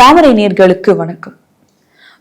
தாமரை நேர்களுக்கு வணக்கம்.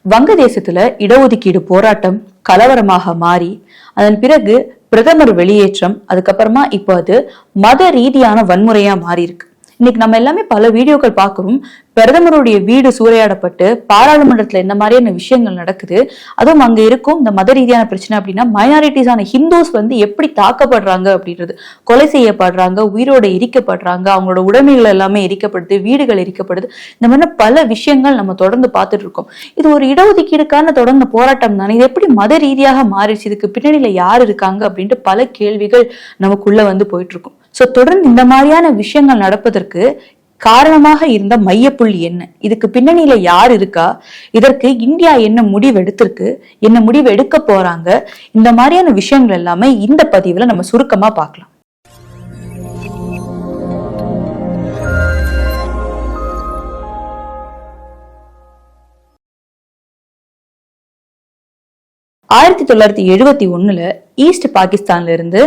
வங்கதேசத்துல இடஒதுக்கீடு போராட்டம் கலவரமாக மாறி அதன் பிறகு பிரதமர் வெளியேற்றம் அதுக்கப்புறமா இப்போ அது மத ரீதியான வன்முறையா மாறி இருக்கு இன்னைக்கு நம்ம எல்லாமே பல வீடியோக்கள் பார்க்குறோம். பிரதமருடைய வீடு சூறையாடப்பட்டு பாராளுமன்றத்தில் இந்த மாதிரியான விஷயங்கள் நடக்குது. அதுவும் அங்கே இருக்கும் இந்த மத ரீதியான பிரச்சனை அப்படின்னா மைனாரிட்டிஸான ஹிந்துஸ் வந்து எப்படி தாக்கப்படுறாங்க அப்படின்றது கொலை செய்யப்படுறாங்க உயிரோட எரிக்கப்படுறாங்க அவங்களோட உடைமைகள் எல்லாமே எரிக்கப்படுது வீடுகள் எரிக்கப்படுது. இந்த மாதிரி பல விஷயங்கள் நம்ம தொடர்ந்து பார்த்துட்டு இருக்கோம். இது ஒரு இடஒதுக்கீடுக்கான தொடர்ந்த போராட்டம் தானே? இது எப்படி மத ரீதியாக மாறிடுச்சு? இதுக்கு பின்னணியில் யார் இருக்காங்க அப்படின்ட்டு பல கேள்விகள் நமக்குள்ள வந்து போயிட்டு இருக்கும். ஸோ தொடர்ந்து இந்த மாதிரியான விஷயங்கள் நடப்பதற்கு காரணமாக இருந்த மையப்புள்ளி என்ன? இதுக்கு பின்னணியில யார் இருக்கா? இதற்கு இந்தியா என்ன முடிவு எடுத்திருக்கு என்ன முடிவு எடுக்க போறாங்க? இந்த மாதிரியான விஷயங்கள் எல்லாமே இந்த பதிவுல நம்ம சுருக்கமா பார்க்கலாம். ஆயிரத்தி தொள்ளாயிரத்தி எழுபத்தி ஒண்ணுல ஈஸ்ட் பாகிஸ்தான்ல இருந்து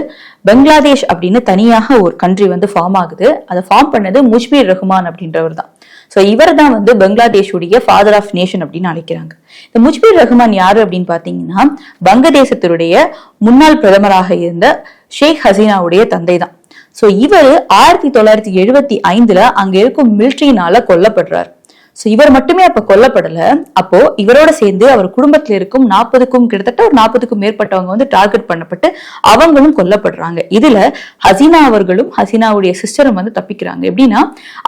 பங்களாதேஷ் அப்படின்னு தனியாக ஒரு கண்ட்ரி வந்து ஃபார்ம் ஆகுது. அதை ஃபார்ம் பண்ணது முஜ்பீர் ரஹ்மான் அப்படின்றவர் தான். ஸோ இவர் தான் வந்து பங்களாதேஷுடைய ஃபாதர் ஆஃப் நேஷன் அப்படின்னு அழைக்கிறாங்க. இந்த முஜ்பீர் ரஹ்மான் யாரு அப்படின்னு பாத்தீங்கன்னா வங்கதேசத்தினுடைய முன்னாள் பிரதமராக இருந்த ஷேக் ஹசீனாவுடைய தந்தை தான். ஸோ இவர் ஆயிரத்தி தொள்ளாயிரத்தி எழுபத்தி ஐந்துல அங்க இருக்கும் மிலிட்ரினால கொல்லப்படுறார். ஸோ இவர் மட்டுமே அப்போ கொல்லப்படல. அப்போ இவரோட சேர்ந்து அவர் குடும்பத்தில் இருக்கும் நாற்பதுக்கும் கிட்டத்தட்ட ஒரு நாற்பதுக்கும் மேற்பட்டவங்க வந்து டார்கெட் பண்ணப்பட்டு அவங்களும் கொல்லப்படுறாங்க. இதுல ஹசீனா அவர்களும் ஹசீனாவுடைய சிஸ்டரும் வந்து தப்பிக்கிறாங்க. எப்படின்னா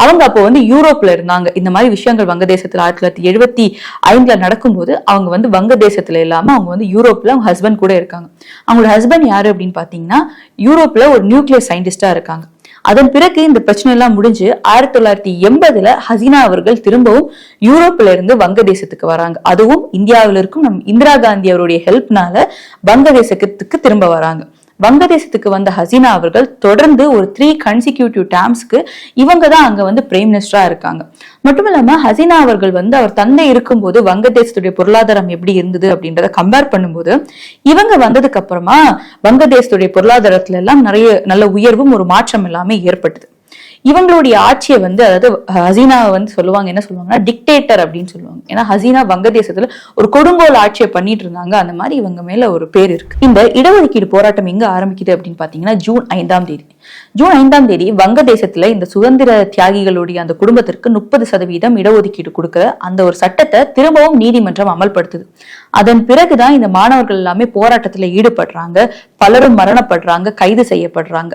அவங்க அப்போ வந்து யூரோப்ல இருந்தாங்க. இந்த மாதிரி விஷயங்கள் வங்கதேசத்தில் ஆயிரத்தி தொள்ளாயிரத்தி எழுபத்தி ஐந்துல நடக்கும்போது அவங்க வந்து வங்கதேசத்துல இல்லாம அவங்க வந்து யூரோப்ல அவங்க ஹஸ்பண்ட் கூட இருக்காங்க. அவங்களோட ஹஸ்பண்ட் யாரு அப்படின்னு பாத்தீங்கன்னா யூரோப்ல ஒரு நியூக்ளியர் சயின்டிஸ்டா இருக்காங்க. அதன் பிறகு இந்த பிரச்சனை எல்லாம் முடிஞ்சு ஆயிரத்தி தொள்ளாயிரத்தி எண்பதுல ஹசீனா அவர்கள் திரும்பவும் யூரோப்ல இருந்து வங்கதேசத்துக்கு வராங்க. அதுவும் இந்தியாவில் இருக்கும் நம் இந்திரா காந்தி அவருடைய ஹெல்ப்னால வங்கதேசத்துக்கு திரும்ப வராங்க. வங்கதேசத்துக்கு வந்த ஹசீனா அவர்கள் தொடர்ந்து ஒரு த்ரீ கன்சிக்யூட்டிவ் டேம்ஸ்க்கு இவங்க தான் அங்க வந்து பிரைம் மினிஸ்டரா இருக்காங்க. மட்டும் இல்லாம ஹசீனா அவர்கள் வந்து அவர் தந்தை இருக்கும்போது வங்கதேசத்துடைய பொருளாதாரம் எப்படி இருந்தது அப்படின்றத கம்பேர் பண்ணும்போது இவங்க வந்ததுக்கு அப்புறமா வங்கதேசத்துடைய பொருளாதாரத்துல எல்லாம் நிறைய நல்ல உயர்வும் ஒரு மாற்றம் எல்லாமே ஏற்பட்டது. இவங்களுடைய ஆட்சியை வந்து அதாவது ஹசீனாவை வந்து சொல்லுவாங்க என்ன சொல்லுவாங்கன்னா டிக்டேட்டர் அப்படின்னு சொல்லுவாங்க. ஏன்னா ஹசீனா வங்கதேசத்துல ஒரு கொடுங்கோல் ஆட்சியை பண்ணிட்டு இருந்தாங்க. அந்த மாதிரி இவங்க மேல ஒரு பேர் இருக்கு. இந்த இடஒதுக்கீடு போராட்டம் எங்க ஆரம்பிக்குது அப்படின்னு பாத்தீங்கன்னா ஜூன் ஐந்தாம் தேதி. ஜூன் ஐந்தாம் தேதி வங்கதேசத்துல இந்த சுதந்திர தியாகிகளுடைய அந்த குடும்பத்திற்கு முப்பது சதவீதம் இடஒதுக்கீடு கொடுக்கிற அந்த ஒரு சட்டத்தை திரும்பவும் நீதிமன்றம் அமல்படுத்துது. அதன் பிறகுதான் இந்த மாணவர்கள் எல்லாமே போராட்டத்துல ஈடுபடுறாங்க பலரும் மரணப்படுறாங்க கைது செய்யப்படுறாங்க.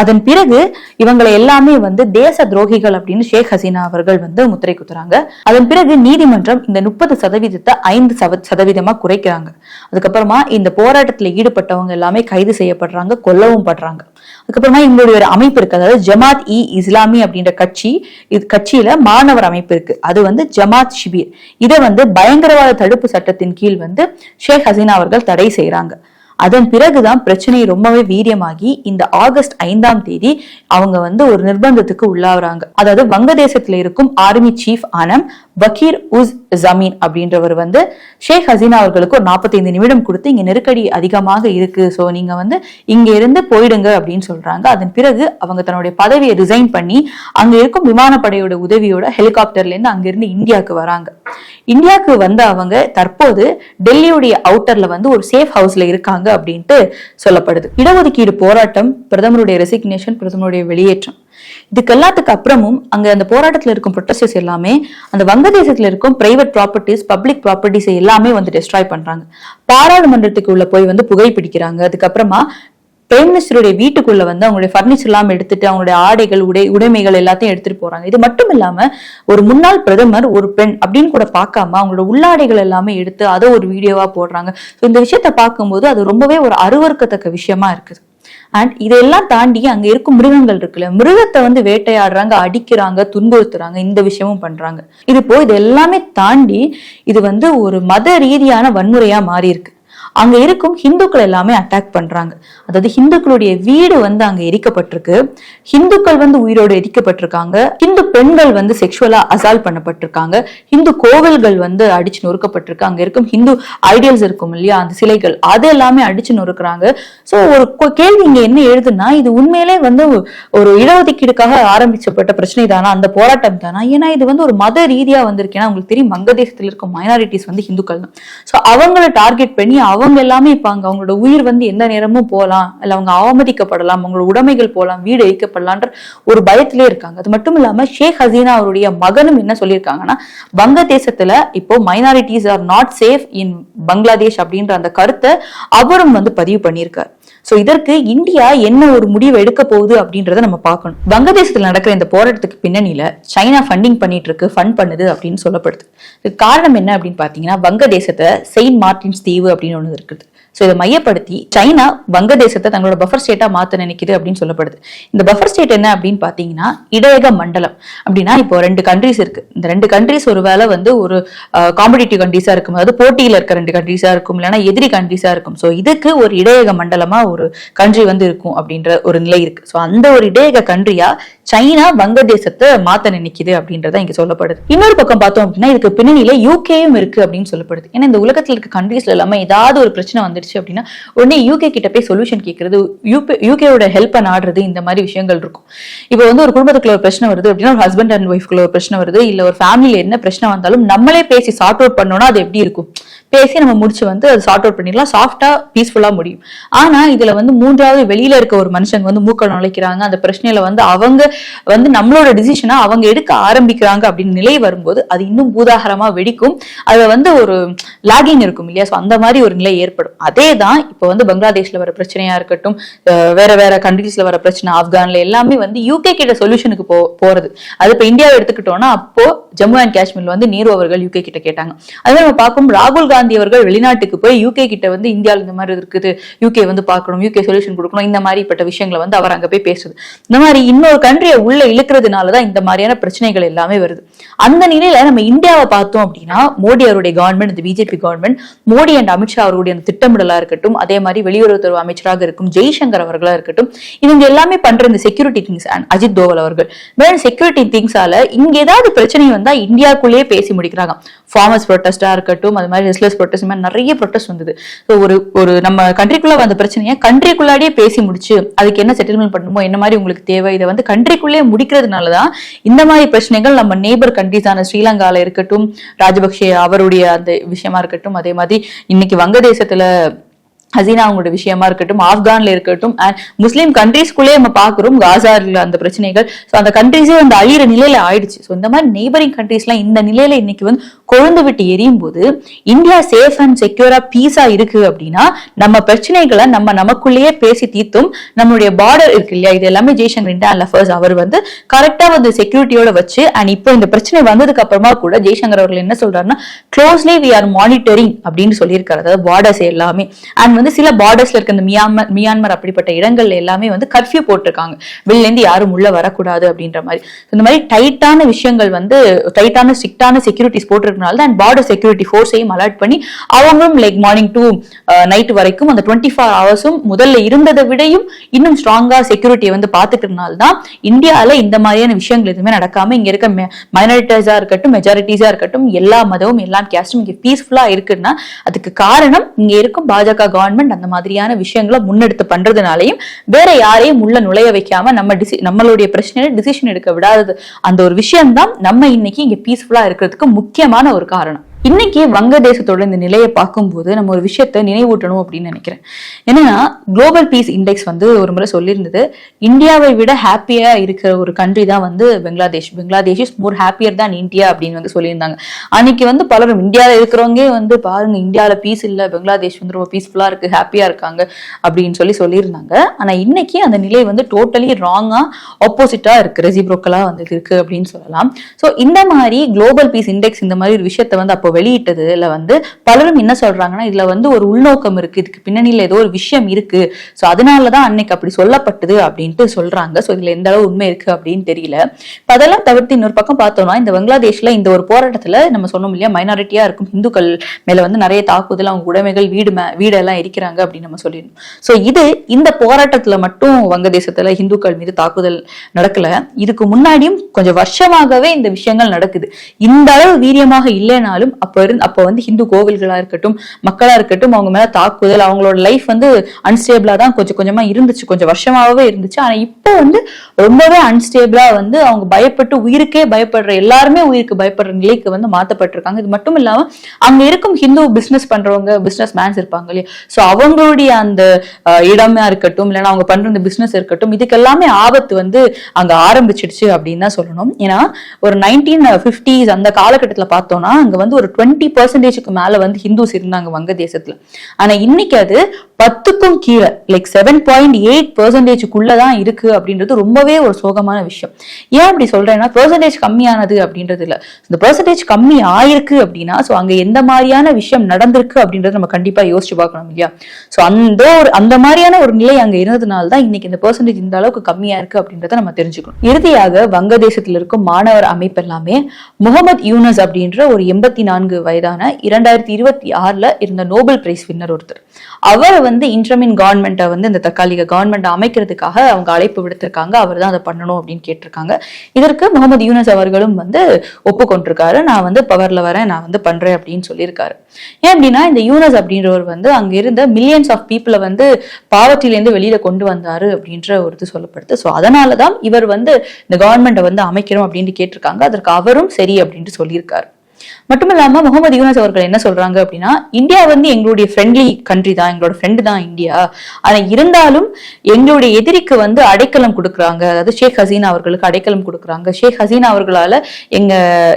அதன் பிறகு இவங்களை எல்லாமே வந்து தேச துரோகிகள் அப்படின்னு ஷேக் ஹசீனா அவர்கள் வந்து முத்திரை குத்துறாங்க. அதன் பிறகு நீதிமன்றம் இந்த முப்பது சதவீதத்தை ஐந்து சதவீதமா குறைக்கிறாங்க. அதுக்கப்புறமா இந்த போராட்டத்துல ஈடுபட்டவங்க எல்லாமே கைது செய்யப்படுறாங்க கொல்லவும் படுறாங்க. அதுக்கப்புறமா இவங்களுடைய ஒரு அமைப்பு இருக்கு. அதாவது ஜமாத் இ இஸ்லாமி அப்படின்ற கட்சி இது கட்சியில மாணவர் அமைப்பு இருக்கு. அது வந்து ஜமாத் ஷிபீர். இதை வந்து பயங்கரவாத தடுப்பு சட்டத்தின் கீழ் வந்து ஷேக் ஹசீனா அவர்கள் தடை செய்யறாங்க அதன் பிறகுதான் பிரச்சனை ரொம்பவே வீரியமாகி இந்த ஆகஸ்ட் ஐந்தாம் தேதி அவங்க வந்து ஒரு நிர்பந்தத்துக்கு உள்ளாகுறாங்க அதாவது வங்கதேசத்துல இருக்கும் ஆர்மி சீஃப் ஆனம் பக்கீர் உஸ் ஜமீன் அப்படின்றவர் வந்து ஷேக் ஹசீனா அவர்களுக்கு ஒரு நாற்பத்தைந்து நிமிடம் கொடுத்து இங்க நெருக்கடி அதிகமாக இருக்கு சோ நீங்க வந்து இங்க இருந்து போயிடுங்க அப்படின்னு சொல்றாங்க. அதன் பிறகு அவங்க தன்னுடைய பதவியை ரிசைன் பண்ணி அங்க இருக்கும் விமானப்படையோட உதவியோட ஹெலிகாப்டர்ல இருந்து அங்கிருந்து இந்தியாவுக்கு வராங்க. இந்தியாவுக்கு வந்த அவங்க தற்போது டெல்லியுடைய அவுட்டர்ல வந்து ஒரு சேஃப் ஹவுஸ்ல இருக்காங்க அப்படின்ட்டு சொல்லப்படுது. இடஒதுக்கீடு போராட்டம் பிரதமருடைய ரெசிக்னேஷன் பிரதமருடைய வெளியேற்றம். இதுக்கு எல்லாத்துக்கு அப்புறமும் அங்க அந்த போராட்டத்துல இருக்கும் ப்ரொட்டஸ்டர்ஸ் எல்லாமே அந்த வங்கதேசத்துல இருக்கும் பிரைவேட் ப்ராப்பர்ட்டிஸ் பப்ளிக் ப்ராப்பர்ட்டிஸ் எல்லாமே வந்து டெஸ்ட்ராய் பண்றாங்க. பாராளுமன்றத்துக்கு உள்ள போய் வந்து புகை பிடிக்கிறாங்க. அதுக்கப்புறமா பிரைம் மினிஸ்டருடைய வீட்டுக்குள்ள வந்து அவங்களுடைய பர்னிச்சர் எல்லாம் எடுத்துட்டு அவங்களுடைய ஆடைகள் உடை உடைமைகள் எல்லாத்தையும் எடுத்துட்டு போறாங்க. இது மட்டும் இல்லாம ஒரு முன்னாள் பிரதமர் ஒரு பெண் அப்படின்னு கூட பார்க்காம அவங்களோட உள்ளாடைகள் எல்லாமே எடுத்து அதை ஒரு வீடியோவா போடுறாங்க. ஸோ இந்த விஷயத்த பார்க்கும்போது அது ரொம்பவே ஒரு அருவறுக்கத்தக்க விஷயமா இருக்குது. அண்ட் இதெல்லாம் தாண்டி அங்க இருக்கும் மிருகங்கள் இருக்குல்ல மிருகத்தை வந்து வேட்டையாடுறாங்க அடிக்கிறாங்க துன்புறுத்துறாங்க இந்த விஷயமும் பண்றாங்க. இது போ இது எல்லாமே தாண்டி இது வந்து ஒரு மத ரீதியான வன்முறையா மாறி இருக்கு அங்க இருக்கும் ஹிந்துக்கள் எல்லாமே அட்டாக் பண்றாங்க. அதாவது ஹிந்துக்களுடைய வீடு வந்து அங்க எரிக்கப்பட்டிருக்கு. ஹிந்துக்கள் வந்து உயிரோடு எரிக்கப்பட்டிருக்காங்க. ஹிந்து பெண்கள் வந்து செக்ஷுவலா அசால் பண்ணப்பட்டிருக்காங்க. ஹிந்து கோவில்கள் வந்து அடிச்சு நொறுக்கப்பட்டிருக்கு. அங்க இருக்கும் ஹிந்து ஐடியல்ஸ் இருக்கும் இல்லையா? அந்த சிலைகள் அது எல்லாமே அடிச்சு நொறுக்குறாங்க. சோ ஒரு கேள்வி இங்க என்ன எழுதுன்னா இது உண்மையிலே வந்து ஒரு இடஒதுக்கீடுக்காக ஆரம்பிச்சப்பட்ட பிரச்சனை தானா? அந்த போராட்டம் தானா? ஏன்னா இது வந்து ஒரு மத ரீதியா வந்திருக்கு. ஏன்னா உங்களுக்கு தெரியும் வங்கதேசத்தில் இருக்க மைனாரிட்டிஸ் வந்து ஹிந்துக்கள் தான். சோ அவங்கள டார்கெட் பண்ணி அவங்க அவங்க எல்லாமே இப்ப அங்க அவங்களோட உயிர் வந்து எந்த நேரமும் போகலாம் இல்ல அவங்க அவமதிக்கப்படலாம் அவங்களோட உடைமைகள் போகலாம் வீடு அழிக்கப்படலான்ற ஒரு பயத்திலே இருக்காங்க. அது மட்டும் இல்லாம ஷேக் ஹசீனா அவருடைய மகனும் என்ன சொல்லியிருக்காங்கன்னா வங்கதேசத்துல இப்போ minorities are not safe in Bangladesh அப்படின்ற அந்த கருத்தை அவரும் வந்து பதிவு பண்ணியிருக்காரு. சோ இதற்கு இந்தியா என்ன ஒரு முடிவு எடுக்க போகுது அப்படின்றத நம்ம பார்க்கணும். வங்கதேசத்துல நடக்கிற இந்த போராட்டத்துக்கு பின்னணியில சைனா ஃபண்டிங் பண்ணிட்டு இருக்கு ஃபண்ட் பண்ணுது அப்படின்னு சொல்லப்படுது. காரணம் என்ன அப்படின்னு பாத்தீங்கன்னா வங்கதேசத்தை செயின்ட் மார்டின்ஸ் தீவு அப்படின்னு ஒன்று இருக்குது. ஸோ இதை மையப்படுத்தி சைனா வங்கதேசத்தை தங்களோட பஃபர் ஸ்டேட்டா மாற்ற நினைக்குது அப்படின்னு சொல்லப்படுது. இந்த பஃபர் ஸ்டேட் என்ன அப்படின்னு பாத்தீங்கன்னா இடையக மண்டலம். அப்படின்னா இப்போ ரெண்டு கண்ட்ரிஸ் இருக்கு. இந்த ரெண்டு கண்ட்ரிஸ் ஒருவேளை வந்து ஒரு காம்படிட்டிவ் கண்ட்ரிஸா இருக்கும். அதாவது போட்டியில இருக்க ரெண்டு கண்ட்ரிஸா இருக்கும். இல்லைன்னா எதிரி கண்ட்ரிஸா இருக்கும். ஸோ இதுக்கு ஒரு இடையக மண்டலமா ஒரு கண்ட்ரி வந்து இருக்கும் அப்படின்ற ஒரு நிலை இருக்கு. ஸோ அந்த ஒரு இடையக கண்ட்ரியா சைனா வங்கதேசத்தை மாத்த நினைக்குது அப்படின்றத இங்க சொல்லப்படுது. இன்னொரு பக்கம் பார்த்தோம் அப்படின்னா இதுக்கு பின்னணியில யூகேயும் இருக்கு அப்படின்னு சொல்லப்படுது. ஏன்னா இந்த உலகத்தில் இருக்க கண்ட்ரீஸ்ல எல்லாமே ஏதாவது ஒரு பிரச்சனை ஆயிடுச்சு அப்படின்னா உடனே யூகே கிட்ட போய் சொல்யூஷன் கேட்கறது யூகேயோட ஹெல்ப்பை நாடுறது இந்த மாதிரி விஷயங்கள் இருக்கும். இப்போ வந்து ஒரு குடும்பத்துக்குள்ள ஒரு பிரச்சனை வருது அப்படின்னா ஒரு ஹஸ்பண்ட் அண்ட் ஒய்ஃப்குள்ள ஒரு பிரச்சனை வருது இல்ல ஒரு ஃபேமிலியில என்ன பிரச்சனை வந்தாலும் நம்மளே பேசி சார்ட் அவுட் பண்ணோம்னா அது எப்படி இருக்கும்? பேசி நம்ம முடிச்சு வந்து அது சார்ட் அவுட் பண்ணிடலாம். சாஃப்டா பீஸ்ஃபுல்லா முடியும். ஆனா இதுல வந்து மூன்றாவது வெளியில இருக்க ஒரு மனுஷங்க வந்து மூக்க நுழைக்கிறாங்க. அந்த பிரச்சனையில வந்து அவங்க வந்து நம்மளோட டிசிஷனா அவங்க எடுக்க ஆரம்பிக்கிறாங்க அப்படின்னு நிலை வரும்போது அது இன்னும் பூதாகரமா வெடிக்கும். அதுல வந்து ஒரு லாகிங் இருக்கும் இல்லையா? சோ அந்த மாதிரி ஒரு நிலை ஏற்படும். அதே தான் இப்போ வந்து பங்களாதேஷ்ல வர பிரச்சனையா இருக்கட்டும் வேற வேற கண்ட்ரீஸ்ல வர பிரச்சனை ஆப்கான்ல எல்லாமே வந்து யூகே கிட்ட சொல்யூஷனுக்கு போ போறது. அது இப்போ இந்தியாவை எடுத்துக்கிட்டோம்னா அப்போ ஜம்மு அண்ட் காஷ்மீர்ல வந்து நேரு அவர்கள் யூகே கிட்ட கேட்டாங்க. அதே நம்ம பார்க்கும் ராகுல் காந்தி அவர்கள் வெளிநாட்டுக்கு போய் யூகே கிட்ட வந்து இந்தியாவில் இந்த மாதிரி இருக்குது யூகே வந்து பார்க்கணும் யூகே சொல்யூஷன் கொடுக்கணும் இந்த மாதிரிப்பட்ட விஷயங்களை வந்து அவர் அங்க போய் பேசுது. இந்த மாதிரி இன்னொரு கண்ட்ரியை உள்ள இழுக்கிறதுனால தான் இந்த மாதிரியான பிரச்சனைகள் எல்லாமே வருது. அந்த நிலையில நம்ம இந்தியாவை பார்த்தோம் அப்படின்னா மோடி அவருடைய கவர்மெண்ட் இந்த BJP government Modi and Amit Shah அவருடைய அந்த திட்டமிடலா இருக்கட்டும் அதே மாதிரி வெளியுறவுத்துறை அமைச்சராக இருக்கும் ஜெய்சங்கர் அவர்களா இருக்கட்டும் இவங்க எல்லாமே பண்ற இந்த security things and Ajit Doval அவர்கள். மேலும் செக்யூரிட்டி திங்ஸால இங்க ஏதாவது பிரச்சனை வந்தா இந்தியாக்குள்ளேயே பேசி முடிக்கிறாங்க. ஃபார்மர்ஸ் ப்ரொட்டஸ்டா இருக்கட்டும் அது மாதிரி ரெஸ்லர்ஸ் ப்ரொட்டஸ்ட் மாதிரி நிறைய ப்ரொட்டஸ்ட் வந்தது. ஸோ ஒரு ஒரு நம்ம கண்ட்ரிக்குள்ள வந்த பிரச்சனையை கண்ட்ரிக்குள்ளாடியே பேசி முடிச்சு அதுக்கு என்ன செட்டில்மெண்ட் பண்ணணுமோ என்ன மாதிரி உங்களுக்கு தேவை இதை வந்து கண்ட்ரிக்குள்ளே முடிக்கிறதுனால தான் இந்த மாதிரி பிரச்சனைகள் நம்ம நேபர் கண்ட்ரிஸான ஸ்ரீலங்கால இருக்கட்டும் ராஜபக்ஷே அவருடைய அந்த விஷயமா இருக்கட்டும் அதே மாதிரி இன்னைக்கு வங்கதேசத்துல ஹசீனா அவங்களோட விஷயமா இருக்கட்டும் ஆப்கான்ல இருக்கட்டும் அண்ட் முஸ்லீம் கண்ட்ரீஸ்குள்ளேயே நம்ம பாக்குறோம் காசார்ல அந்த பிரச்சனைகள். ஸோ அந்த கண்ட்ரீஸே வந்து அழியிற நிலையில ஆயிடுச்சு. ஸோ இந்த மாதிரி நெய்பரிங் கண்ட்ரீஸ்லாம் இந்த நிலையில இன்னைக்கு வந்து கொழுந்து விட்டு எரியும் போது இந்தியா சேஃப் அண்ட் செக்யூரா பீஸா இருக்கு அப்படின்னா நம்ம பிரச்சனைகளை நம்ம நமக்குள்ளேயே பேசி தீர்த்தும் நம்மளுடைய பார்டர் இருக்கு இல்லையா? இது எல்லாமே ஜெய்சங்கர் இந்தியா லஃபர்ஸ் அவர் வந்து கரெக்டா வந்து செக்யூரிட்டியோட வச்சு அண்ட் இப்போ இந்த பிரச்சனை வந்ததுக்கு அப்புறமா கூட ஜெய்சங்கர் அவர்கள் என்ன சொல்றாருன்னா க்ளோஸ்லி வி ஆர் மானிட்டரிங் அப்படின்னு சொல்லியிருக்காரு. அதாவது பார்டர்ஸ் எல்லாமே. அண்ட் வந்து சில பார்டர்ஸ்ல இருக்க இந்த மியான்மர் மியான்மர் அப்படிப்பட்ட இடங்கள்ல எல்லாமே வந்து கர்ஃபியூ போட்டிருக்காங்க. வெளில இருந்து யாரும் உள்ள வரக்கூடாது அப்படின்ற மாதிரி. இந்த மாதிரி டைட்டான விஷயங்கள் வந்து டைட்டான ஸ்ட்ரிக்டான செக்யூரிட்டிஸ் இருக்கிறதுனால தான் பார்டர் செக்யூரிட்டி ஃபோர்ஸையும் அலர்ட் பண்ணி அவங்களும் லைக் மார்னிங் டு நைட் வரைக்கும் அந்த டுவெண்ட்டி ஃபோர் ஹவர்ஸும் முதல்ல இருந்ததை விடையும் இன்னும் ஸ்ட்ராங்கா செக்யூரிட்டியை வந்து பாத்துக்கிறதுனால தான் இந்தியாவில் இந்த மாதிரியான விஷயங்கள் எதுவுமே நடக்காம இங்க இருக்க மைனாரிட்டிஸா இருக்கட்டும் மெஜாரிட்டிஸா இருக்கட்டும் எல்லா மதமும் எல்லா கேஸ்டும் இங்க பீஸ்ஃபுல்லா இருக்குன்னா அதுக்கு காரணம் இங்க இருக்கும் பாஜக கவர்மெண்ட் அந்த மாதிரியான விஷயங்களை முன்னெடுத்து பண்றதுனாலையும் வேற யாரையும் உள்ள நுழைய வைக்காம நம்ம டிசி நம்மளுடைய பிரச்சனையில டிசிஷன் எடுக்க விடாதது. அந்த ஒரு விஷயம் தான் நம்ம இன்னைக்கு இங்க பீஸ்ஃபுல்லா இருக்கிறதுக்கு முக்கியமான ஒரு காரணம். இன்னைக்கு வங்கதேசத்தோட இந்த நிலையை பார்க்கும்போது நம்ம ஒரு விஷயத்த நினைவூட்டணும் அப்படின்னு நினைக்கிறேன். என்னன்னா குளோபல் பீஸ் இண்டெக்ஸ் வந்து ஒரு முறை சொல்லியிருந்தது. இந்தியாவை விட ஹாப்பியா இருக்கிற ஒரு கண்ட்ரி தான் வந்து Bangladesh Bangladesh is more happier தான் இந்தியா அப்படின்னு வந்து சொல்லியிருந்தாங்க. அன்னைக்கு வந்து பலரும் இந்தியாவில் இருக்கிறவங்க வந்து பாருங்க இந்தியாவில் பீஸ் இல்லை பங்களாதேஷ் வந்து ரொம்ப பீஸ்ஃபுல்லா இருக்கு ஹாப்பியா இருக்காங்க அப்படின்னு சொல்லி சொல்லியிருந்தாங்க. ஆனா இன்னைக்கு அந்த நிலை வந்து டோட்டலி ராங்கா ஆப்போசிட்டா இருக்கு ரெசிப்ரோக்கலா வந்து இருக்கு அப்படின்னு சொல்லலாம். ஸோ இந்த மாதிரி குளோபல் பீஸ் இண்டெக்ஸ் இந்த மாதிரி ஒரு விஷயத்த வந்து அப்போ வெளியிட்டதுல வந்து பலரும் என்ன சொல்றாங்கன்னா இதுல வந்து ஒரு உள்நோக்கம் இருக்கு. இதுக்கு பின்னணியில ஏதோ ஒரு விஷயம் இருக்கு. ஸோ அதனாலதான் அன்னைக்கு அப்படி சொல்லப்பட்டது அப்படின்ட்டு சொல்றாங்க. ஸோ இதுல எந்த அளவு உண்மை இருக்கு அப்படின்னு தெரியல. இப்போ அதெல்லாம் தவிர்த்து இன்னொரு பக்கம் பார்த்தோம்னா இந்த பங்களாதேஷ்ல இந்த ஒரு போராட்டத்துல நம்ம சொன்னோம் இல்லையா மைனாரிட்டியா இருக்கும் இந்துக்கள் மேல வந்து நிறைய தாக்குதல் அவங்க உடைமைகள் வீடு மே- வீடெல்லாம் எரிக்கிறாங்க அப்படின்னு நம்ம சொல்லிடணும் ஸோ இது இந்த போராட்டத்துல மட்டும் வங்கதேசத்துல இந்துக்கள் மீது தாக்குதல் நடக்கல. இதுக்கு முன்னாடியும் கொஞ்சம் வருஷமாகவே இந்த விஷயங்கள் நடக்குது. இந்த அளவு வீரியமாக இல்லைனாலும் அப்போ இருந்து அப்போ வந்து ஹிந்து கோவில்களா இருக்கட்டும் மக்களா இருக்கட்டும் அவங்க மேல தாக்குதல் அவங்களோட லைஃப் வந்து அன்ஸ்டேபிளா தான் கொஞ்சம் கொஞ்சமா இருந்துச்சு. கொஞ்சம் வருஷமாகவே இருந்துச்சு. ஆனா இப்போ வந்து ரொம்பவே அன்ஸ்டேபிளா வந்து அவங்க பயப்பட்டு உயிருக்கே பயப்படுற எல்லாருமே உயிருக்கு பயப்படுற நிலைக்கு வந்து மாத்தப்பட்டிருக்காங்க. இது மட்டும் இல்லாம அங்க இருக்கும் ஹிந்து பிசினஸ் பண்றவங்க பிசினஸ் மேன்ஸ் இருப்பாங்க இல்லையா? சோ அவங்களுடைய அந்த இடமா இருக்கட்டும் இல்லைன்னா அவங்க பண்ற இந்த பிசினஸ் இருக்கட்டும் இதுக்கு எல்லாமே ஆபத்து வந்து அங்க ஆரம்பிச்சிடுச்சு அப்படின்னு தான் சொல்லணும். ஏன்னா ஒரு நைன்டீன் பிப்டிஸ் அந்த காலகட்டத்துல பார்த்தோம்னா அங்க வந்து ஒரு டுவெண்ட்டி பர்சன்டேஜுக்கு மேல வந்து ஹிந்துஸ் இருந்தாங்க வங்கதேசத்துல. ஆனா இன்னைக்கு அது பத்துக்கும் கீழே. லைக் செவன் பாயிண்ட் எயிட் பர்சன்டேஜுக்குள்ளதான் இருக்கு அப்படின்றது ரொம்பவே ஒரு சோகமான விஷயம். ஏன் அப்படி சொல்றேன்னா பெர்சன்டேஜ் கம்மியானது அப்படின்றது இல்ல. இந்த பெர்சன்டேஜ் கம்மி ஆயிருக்கு அப்படின்னா சோ அங்க எந்த மாதிரியான விஷயம் நடந்திருக்கு அப்படின்றத நம்ம கண்டிப்பா யோசிச்சு பார்க்கணும் இல்லையா? சோ அந்த ஒரு அந்த மாதிரியான ஒரு நிலை அங்க இருந்ததுனால தான் இன்னைக்கு இந்த பெர்சன்டேஜ் இந்த அளவுக்கு கம்மியா இருக்கு அப்படின்றத நம்ம தெரிஞ்சுக்கணும். இறுதியாக வங்கதேசத்தில் இருக்கும் மாணவர் அமைப்பு எல்லாமே முகமது யூனஸ் அப்படின்ற ஒரு எண்பத்தி நான்கு வயதான இரண்டாயிரத்தி இருபத்தி ஆறுல இருந்த நோபல் பிரைஸ் வின்னர் ஒருத்தர். அவர் வந்து இன்டர்மின் கவர்மெண்ட்டை வந்து இந்த தற்காலிக கவர்மெண்ட் அமைக்கிறதுக்காக அவங்க அழைப்பு விடுத்திருக்காங்க. அவர் தான் அதை பண்ணணும் அப்படின்னு கேட்டிருக்காங்க. இதற்கு முகமது யூனஸ் அவர்களும் வந்து ஒப்புக்கொண்டிருக்காரு. நான் வந்து பவர்ல வரேன் நான் வந்து பண்றேன் அப்படின்னு சொல்லியிருக்காரு. ஏன் அப்படின்னா இந்த யூனஸ் அப்படின்றவர் வந்து அங்க இருந்த மில்லியன்ஸ் ஆஃப் பீப்புளை வந்து பாவத்திலேருந்து வெளியில கொண்டு வந்தாரு அப்படின்ற ஒரு இது சொல்லப்படுது. ஸோ அதனாலதான் இவர் வந்து இந்த கவர்மெண்ட்டை வந்து அமைக்கிறோம் அப்படின்ட்டு கேட்டிருக்காங்க. அதற்கு அவரும் சரி அப்படின்ட்டு சொல்லியிருக்காரு. மட்டும் இல்லாம முகமது யூனஸ் அவர்கள் என்ன சொல்றாங்க அப்படின்னா இந்தியா வந்து எங்களுடைய ஃப்ரெண்ட்லி கண்ட்ரி தான் எங்களோட ஃப்ரெண்டு தான் இந்தியா. ஆனா இருந்தாலும் எங்களுடைய எதிரிக்கு வந்து அடைக்கலம் கொடுக்குறாங்க. அதாவது ஷேக் ஹசீனா அவர்களுக்கு அடைக்கலம் கொடுக்குறாங்க. ஷேக் ஹசீனா அவர்களால எங்க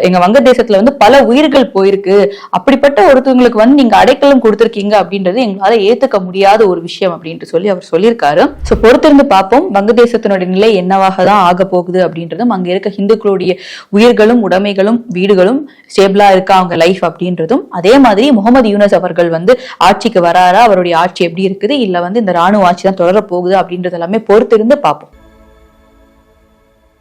எங்க வங்க தேசத்துல வந்து பல உயிர்கள் போயிருக்கு. அப்படிப்பட்ட ஒருத்தவங்களுக்கு வந்து நீங்க அடைக்கலம் கொடுத்துருக்கீங்க அப்படின்றது எங்களால ஏத்துக்க முடியாத ஒரு விஷயம் அப்படின்ட்டு சொல்லி அவர் சொல்லியிருக்காரு. ஸோ பொறுத்திருந்து பார்ப்போம் வங்கதேசத்தினுடைய நிலை என்னவாக தான் ஆக போகுது அப்படின்றதும் அங்க இருக்க ஹிந்துக்களுடைய உயிர்களும் உடைமைகளும் வீடுகளும் ஸ்டேபிள் ஸ்டேபிளா இருக்கா அவங்க லைஃப் அப்படின்றதும் அதே மாதிரி முகமது யூனஸ் அவர்கள் வந்து ஆட்சிக்கு வராரா? அவருடைய ஆட்சி எப்படி இருக்குது? இல்ல வந்து இந்த ராணுவ ஆட்சி தான் தொடர போகுது அப்படின்றது எல்லாமே பொறுத்திருந்து பார்ப்போம்.